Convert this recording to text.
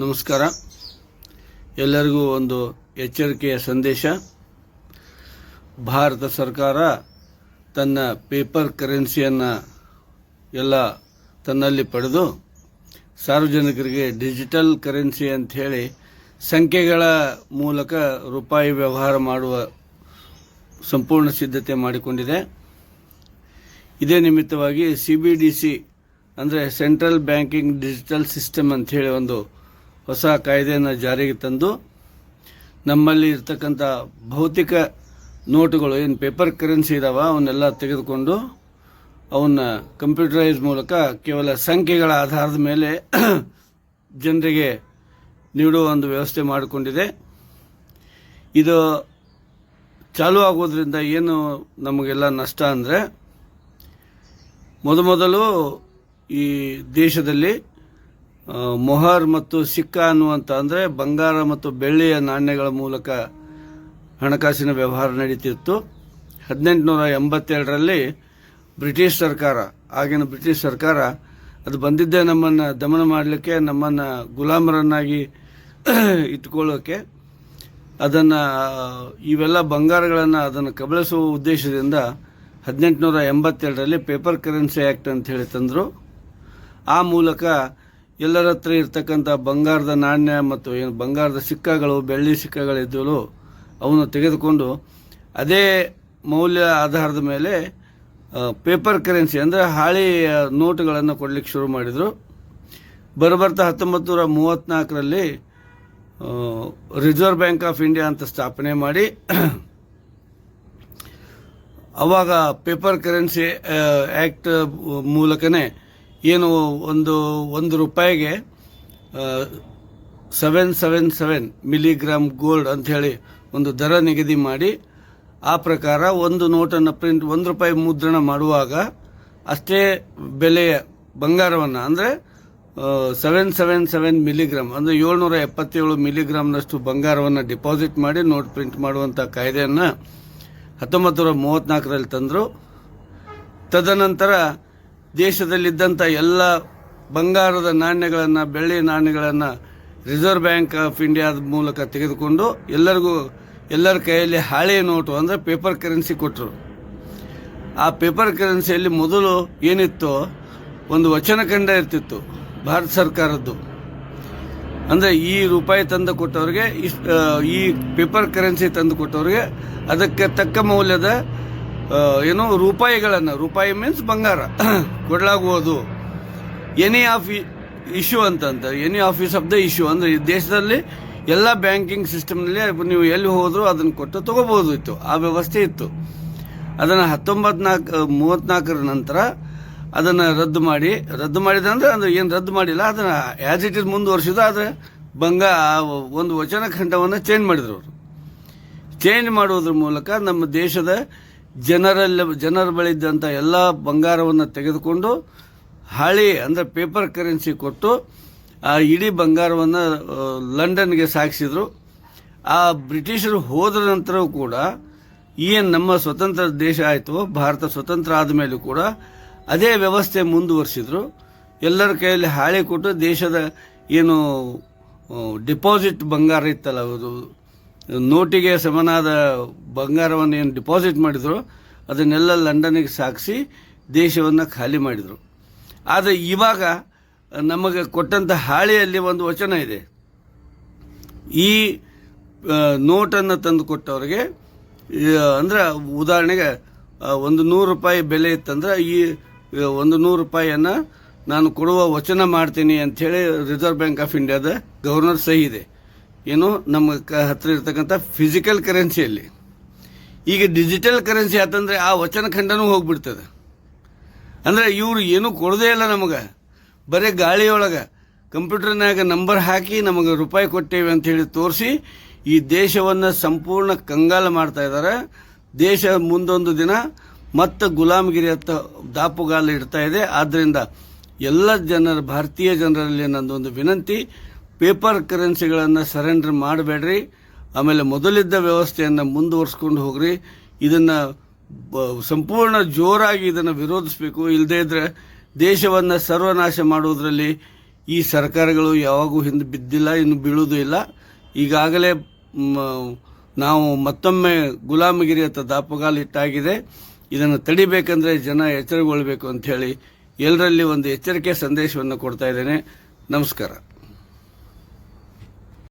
ನಮಸ್ಕಾರ. ಎಲ್ಲರಿಗೂ ಒಂದು ಎಚ್ಚರಿಕೆಯ ಸಂದೇಶ. ಭಾರತ ಸರ್ಕಾರ ತನ್ನ ಪೇಪರ್ ಕರೆನ್ಸಿಯನ್ನು ಎಲ್ಲ ತನ್ನಲ್ಲಿ ಪಡೆದು ಸಾರ್ವಜನಿಕರಿಗೆ ಡಿಜಿಟಲ್ ಕರೆನ್ಸಿ ಅಂತ ಹೇಳಿ ಸಂಖ್ಯೆಗಳ ಮೂಲಕ ರೂಪಾಯಿ ವ್ಯವಹಾರ ಮಾಡುವ ಸಂಪೂರ್ಣ ಸಿದ್ಧತೆ ಮಾಡಿಕೊಂಡಿದೆ. ಇದೇ ನಿಮಿತ್ತವಾಗಿ ಸಿ ಬಿ ಡಿ ಸಿ ಅಂದರೆ ಸೆಂಟ್ರಲ್ ಬ್ಯಾಂಕಿಂಗ್ ಡಿಜಿಟಲ್ ಸಿಸ್ಟಮ್ ಅಂತ ಹೇಳಿ ಒಂದು ಹೊಸ ಕಾಯ್ದೆಯನ್ನು ಜಾರಿಗೆ ತಂದು ನಮ್ಮಲ್ಲಿ ಇರ್ತಕ್ಕಂಥ ಭೌತಿಕ ನೋಟುಗಳು, ಏನು ಪೇಪರ್ ಕರೆನ್ಸಿ ಇದಾವ, ಅವನ್ನೆಲ್ಲ ತೆಗೆದುಕೊಂಡು ಅವನ್ನ ಕಂಪ್ಯೂಟರೈಸ್ ಮೂಲಕ ಕೇವಲ ಸಂಖ್ಯೆಗಳ ಆಧಾರದ ಮೇಲೆ ಜನರಿಗೆ ನೀಡುವ ಒಂದು ವ್ಯವಸ್ಥೆ ಮಾಡಿಕೊಂಡಿದೆ. ಇದು ಚಾಲು ಆಗೋದ್ರಿಂದ ಏನು ನಮಗೆಲ್ಲ ನಷ್ಟ ಅಂದರೆ, ಮೊದಮೊದಲು ಈ ದೇಶದಲ್ಲಿ ಮೊಹರ್ ಮತ್ತು ಸಿಕ್ಕ ಅನ್ನುವಂಥ ಅಂದರೆ ಬಂಗಾರ ಮತ್ತು ಬೆಳ್ಳಿಯ ನಾಣ್ಯಗಳ ಮೂಲಕ ಹಣಕಾಸಿನ ವ್ಯವಹಾರ ನಡೀತಿತ್ತು. ಹದಿನೆಂಟುನೂರ ಎಂಬತ್ತೆರಡರಲ್ಲಿ ಬ್ರಿಟಿಷ್ ಸರ್ಕಾರ, ಆಗಿನ ಬ್ರಿಟಿಷ್ ಸರ್ಕಾರ ಅದು ಬಂದಿದ್ದೇ ನಮ್ಮನ್ನು ದಮನ ಮಾಡಲಿಕ್ಕೆ, ನಮ್ಮನ್ನು ಗುಲಾಮರನ್ನಾಗಿ ಇಟ್ಕೊಳ್ಳೋಕ್ಕೆ ಅದನ್ನು ಇವೆಲ್ಲ ಬಂಗಾರಗಳನ್ನು ಅದನ್ನು ಕಬಳಿಸುವ ಉದ್ದೇಶದಿಂದ ಹದಿನೆಂಟುನೂರ ಎಂಬತ್ತೆರಡರಲ್ಲಿ ಪೇಪರ್ ಕರೆನ್ಸಿ ಆ್ಯಕ್ಟ್ ಅಂತ ಹೇಳಿ ತಂದರು. ಆ ಮೂಲಕ ಎಲ್ಲರ ಹತ್ರ ಇರ್ತಕ್ಕಂಥ ಬಂಗಾರದ ನಾಣ್ಯ ಮತ್ತು ಏನು ಬಂಗಾರದ ಸಿಕ್ಕಗಳು, ಬೆಳ್ಳಿ ಸಿಕ್ಕಗಳಿದ್ದಲು ಅವನ್ನು ತೆಗೆದುಕೊಂಡು ಅದೇ ಮೌಲ್ಯ ಆಧಾರದ ಮೇಲೆ ಪೇಪರ್ ಕರೆನ್ಸಿ ಅಂದರೆ ಹಾಳಿ ನೋಟುಗಳನ್ನು ಕೊಡಲಿಕ್ಕೆ ಶುರು ಮಾಡಿದರು. ಬರಬರ್ತಾ ಹತ್ತೊಂಬತ್ತು ನೂರ ಮೂವತ್ತ್ನಾಲ್ಕರಲ್ಲಿ ರಿಸರ್ವ್ ಬ್ಯಾಂಕ್ ಆಫ್ ಇಂಡಿಯಾ ಅಂತ ಸ್ಥಾಪನೆ ಮಾಡಿ, ಅವಾಗ ಪೇಪರ್ ಕರೆನ್ಸಿ ಆ್ಯಕ್ಟ್ ಮೂಲಕನೇ ಏನು ಒಂದು ಒಂದು ರೂಪಾಯಿಗೆ seven seven seven milligram gold ಅಂತ ಹೇಳಿ ಒಂದು ದರ ನಿಗದಿ ಮಾಡಿ, ಆ ಪ್ರಕಾರ ಒಂದು ನೋಟನ್ನು ಪ್ರಿಂಟ್ ಒಂದು ರೂಪಾಯಿ ಮುದ್ರಣ ಮಾಡುವಾಗ ಅಷ್ಟೇ ಬೆಲೆಯ ಬಂಗಾರವನ್ನು, ಅಂದರೆ ಸೆವೆನ್ ಸೆವೆನ್ ಸೆವೆನ್ ಮಿಲಿಗ್ರಾಮ್ ಅಂದರೆ ಏಳ್ನೂರ ಎಪ್ಪತ್ತೇಳು ಮಿಲಿಗ್ರಾಮ್ನಷ್ಟು ಬಂಗಾರವನ್ನು ಡಿಪಾಸಿಟ್ ಮಾಡಿ ನೋಟ್ ಪ್ರಿಂಟ್ ಮಾಡುವಂಥ ಕಾಯ್ದೆಯನ್ನು ಹತ್ತೊಂಬತ್ತು ನೂರ ಮೂವತ್ತ್ನಾಲ್ಕರಲ್ಲಿ ತಂದರು. ತದನಂತರ ದೇಶದಲ್ಲಿದ್ದಂಥ ಎಲ್ಲ ಬಂಗಾರದ ನಾಣ್ಯಗಳನ್ನು, ಬೆಳ್ಳಿ ನಾಣ್ಯಗಳನ್ನು ರಿಸರ್ವ್ ಬ್ಯಾಂಕ್ ಆಫ್ ಇಂಡಿಯಾದ ಮೂಲಕ ತೆಗೆದುಕೊಂಡು ಎಲ್ಲರಿಗೂ, ಎಲ್ಲರ ಕೈಯಲ್ಲಿ ಹಾಳೆ ನೋಟು ಅಂದರೆ ಪೇಪರ್ ಕರೆನ್ಸಿ ಕೊಟ್ಟರು ಆ ಪೇಪರ್ ಕರೆನ್ಸಿಯಲ್ಲಿ ಮೊದಲು ಏನಿತ್ತು ಒಂದು ವಚನಖಂಡ ಇರ್ತಿತ್ತು, ಭಾರತ ಸರ್ಕಾರದ್ದು. ಅಂದರೆ ಈ ರೂಪಾಯಿ ತಂದು ಕೊಟ್ಟವ್ರಿಗೆ ಇಷ್ಟು ಈ ಪೇಪರ್ ಕರೆನ್ಸಿ ತಂದು ಕೊಟ್ಟವ್ರಿಗೆ ಅದಕ್ಕೆ ತಕ್ಕ ಮೌಲ್ಯದ ಏನು ರೂಪಾಯಿಗಳನ್ನು, ರೂಪಾಯಿ ಮೀನ್ಸ್ ಬಂಗಾರ. ಕೊಡಲಾಗುವುದು. ಎನಿ ಆಫ್ ಇಶ್ಯೂ ಅಂತಂತ any office of the issue ಅಂದರೆ ಈ ದೇಶದಲ್ಲಿ ಎಲ್ಲ ಬ್ಯಾಂಕಿಂಗ್ ಸಿಸ್ಟಮ್ನಲ್ಲಿ ನೀವು ಎಲ್ಲಿ ಹೋದರೂ ಅದನ್ನು ಕೊಟ್ಟು ತಗೋಬಹುದು ಇತ್ತು. ಆ ವ್ಯವಸ್ಥೆ ಇತ್ತು. ಅದನ್ನು ಹತ್ತೊಂಬತ್ತು ನಾಲ್ಕು ಮೂವತ್ತ್ನಾಲ್ಕರ ನಂತರ ಅದನ್ನು ರದ್ದು ಮಾಡಿ, ರದ್ದು ಮಾಡಿದಂದ್ರೆ ಅದು ಏನು ರದ್ದು ಮಾಡಿಲ್ಲ, ಅದನ್ನು ಆ್ಯಸ್ ಇಟ್ ಇಸ್ ಮುಂದುವರಿಸಿದ್ರು, ಆದರೆ ಬಂಗ ಒಂದು ವಚನ ಖಂಡವನ್ನು ಚೇಂಜ್ ಮಾಡಿದ್ರು ಅವರು. ಚೇಂಜ್ ಮಾಡುವುದ್ರ ಮೂಲಕ ನಮ್ಮ ದೇಶದ ಜನರಲ್ಲಿ ಜನರ ಬಳಿ ಇದ್ದಂಥ ಎಲ್ಲ ಬಂಗಾರವನ್ನು ತೆಗೆದುಕೊಂಡು ಹಾಳಿ ಅಂದರೆ ಪೇಪರ್ ಕರೆನ್ಸಿ ಕೊಟ್ಟು, ಆ ಇಡೀ ಬಂಗಾರವನ್ನು ಲಂಡನ್ಗೆ ಸಾಗಿಸಿದರು. ಆ ಬ್ರಿಟಿಷರು ಹೋದ ನಂತರವೂ ಕೂಡ ಏನು ನಮ್ಮ ಸ್ವತಂತ್ರ ದೇಶ ಆಯಿತು, ಭಾರತ ಸ್ವತಂತ್ರ ಆದಮೇಲೂ ಕೂಡ ಅದೇ ವ್ಯವಸ್ಥೆ ಮುಂದುವರಿಸಿದ್ರು. ಎಲ್ಲರ ಕೈಯಲ್ಲಿ ಹಾಳೆ ಕೊಟ್ಟು ದೇಶದ ಏನು ಡಿಪಾಸಿಟ್ ಬಂಗಾರ ಇತ್ತಲ್ಲ, ಅದು ನೋಟಿಗೆ ಸಮನಾದ ಬಂಗಾರವನ್ನು ಏನು ಡಿಪಾಸಿಟ್ ಮಾಡಿದ್ರು, ಅದನ್ನೆಲ್ಲ ಲಂಡನ್ನಿಗೆ ಸಾಗಿಸಿ ದೇಶವನ್ನು ಖಾಲಿ ಮಾಡಿದರು. ಆದರೆ ಇವಾಗ ನಮಗೆ ಕೊಟ್ಟಂಥ ಹಾಳೆಯಲ್ಲಿ ಒಂದು ವಚನ ಇದೆ. ಈ ನೋಟನ್ನು ತಂದು ಕೊಟ್ಟವ್ರಿಗೆ ಅಂದ್ರೆ ಉದಾಹರಣೆಗೆ ಒಂದು ನೂರು ರೂಪಾಯಿ ಬೆಲೆ ಇತ್ತಂದ್ರೆ ಈ ಒಂದು ನೂರು ರೂಪಾಯಿಯನ್ನು ನಾನು ಕೊಡುವ ವಚನ ಮಾಡ್ತೀನಿ ಅಂಥೇಳಿ ರಿಸರ್ವ್ ಬ್ಯಾಂಕ್ ಆಫ್ ಇಂಡಿಯಾದ ಗವರ್ನರ್ ಸಹಿ ಇದೆ. ಏನು ನಮ್ಮ ಕ ಹತ್ರ ಇರ್ತಕ್ಕಂಥ ಫಿಸಿಕಲ್ ಕರೆನ್ಸಿಯಲ್ಲಿ ಈಗ ಡಿಜಿಟಲ್ ಕರೆನ್ಸಿ ಆತಂದರೆ ಆ ವಚನ ಖಂಡನೂ ಹೋಗ್ಬಿಡ್ತದೆ. ಅಂದ್ರೆ ಇವರು ಏನೂ ಕೊಡೋದೇ ಇಲ್ಲ ನಮಗೆ. ಬರೀ ಗಾಳಿಯೊಳಗೆ ಕಂಪ್ಯೂಟರ್ನಾಗ ನಂಬರ್ ಹಾಕಿ ನಮಗೆ ರೂಪಾಯಿ ಕೊಟ್ಟೇವೆ ಅಂತ ಹೇಳಿ ತೋರಿಸಿ ಈ ದೇಶವನ್ನು ಸಂಪೂರ್ಣ ಕಂಗಾಲ ಮಾಡ್ತಾ ಇದ್ದಾರೆ ದೇಶ ಮುಂದೊಂದು ದಿನ ಮತ್ತೆ ಗುಲಾಮಗಿರಿ ಹತ್ತ ದಾಪುಗಾಲ ಇಡ್ತಾ ಇದೆ. ಆದ್ದರಿಂದ ಎಲ್ಲ ಜನರ, ಭಾರತೀಯ ಜನರಲ್ಲಿ ನಂದೊಂದು ವಿನಂತಿ. ಪೇಪರ್ ಕರೆನ್ಸಿಗಳನ್ನು ಸರೆಂಡರ್ ಮಾಡಬೇಡ್ರಿ. ಆಮೇಲೆ ಮೊದಲಿದ್ದ ವ್ಯವಸ್ಥೆಯನ್ನು ಮುಂದುವರ್ಸ್ಕೊಂಡು ಹೋಗ್ರಿ. ಇದನ್ನು ಸಂಪೂರ್ಣ ಜೋರಾಗಿ ಇದನ್ನು ವಿರೋಧಿಸಬೇಕು. ಇಲ್ಲದೇ ಇದ್ರೆ ದೇಶವನ್ನು ಸರ್ವನಾಶ ಮಾಡುವುದರಲ್ಲಿ ಈ ಸರ್ಕಾರಗಳು ಯಾವಾಗೂ ಹಿಂದೆ ಬಿದ್ದಿಲ್ಲ, ಇನ್ನು ಬೀಳುವುದೂ ಇಲ್ಲ. ಈಗಾಗಲೇ ನಾವು ಮತ್ತೊಮ್ಮೆ ಗುಲಾಮಗಿರಿ ಅಥವಾ ದಾಪಗಾಲಿಟ್ಟಾಗಿದೆ ಇದನ್ನು ತಡಿಬೇಕಂದ್ರೆ ಜನ ಎಚ್ಚರಗೊಳ್ಬೇಕು ಅಂತ ಹೇಳಿ ಎಲ್ಲರಲ್ಲಿ ಒಂದು ಎಚ್ಚರಿಕೆ ಸಂದೇಶವನ್ನು ಕೊಡ್ತಾ ಇದ್ದೇನೆ. ನಮಸ್ಕಾರ.